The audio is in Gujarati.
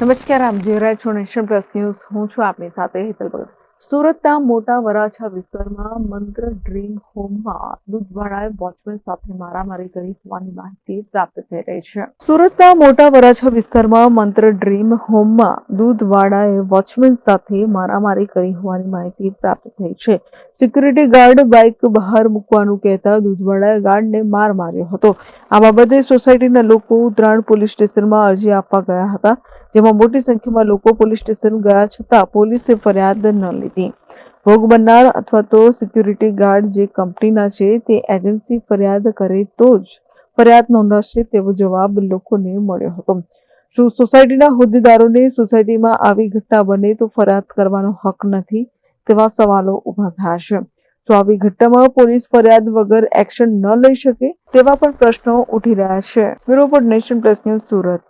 નમસ્કાર, આપ જોઈ રહ્યા છો નેશન પ્લસ ન્યૂઝ. હું છું આપની સાથે હેતલ ભગત. સુરતના મોટા વરાછા વિસ્તારમાં મંત્ર ડ્રીમ હોમમાં દૂધવાળાએ વોચમેન સાથે મારામારી કરી હોવાની માહિતી પ્રાપ્ત થઈ રહી છે. સુરતના મોટા વરાછા વિસ્તારમાં મંત્ર ડ્રીમ હોમમાં દૂધવાળાએ વોચમેન સાથે મારામારી કરી હોવાની માહિતી પ્રાપ્ત થઈ છે. સિક્યુરિટી ગાર્ડ બાઇક બહાર મૂકવાનું કહેતા દૂધવાળાએ ગાર્ડને માર માર્યો હતો. આ બાબતે સોસાયટીના લોકો ઉત્તરાયણ પોલીસ સ્ટેશનમાં અરજી આપવા ગયા હતા. જેમાં મોટી સંખ્યામાં લોકો પોલીસ સ્ટેશન ગયા છતાં પોલીસે ફરિયાદ ન લીધી. ભોગ બનનાર અથવા તો સિક્યુરિટી ગાર્ડ જે કંપનીના છે તે એજન્સી ફરિયાદ કરે તો જ ફરિયાદ નોંધાશે તેવો જવાબ લોકોને મળ્યો હતો. શું સોસાયટીના હોદ્દેદારોને સોસાયટીમાં આવી ઘટના બને તો ફરિયાદ કરવાનો હક નથી તેવા સવાલો ઊભા થયા છે. તો આવી ઘટનામાં પોલીસ ફરિયાદ વગર એક્શન ન લઈ શકે તેવા પણ પ્રશ્નો ઉઠી રહ્યા છે. Bureau Nation Plus News Surat.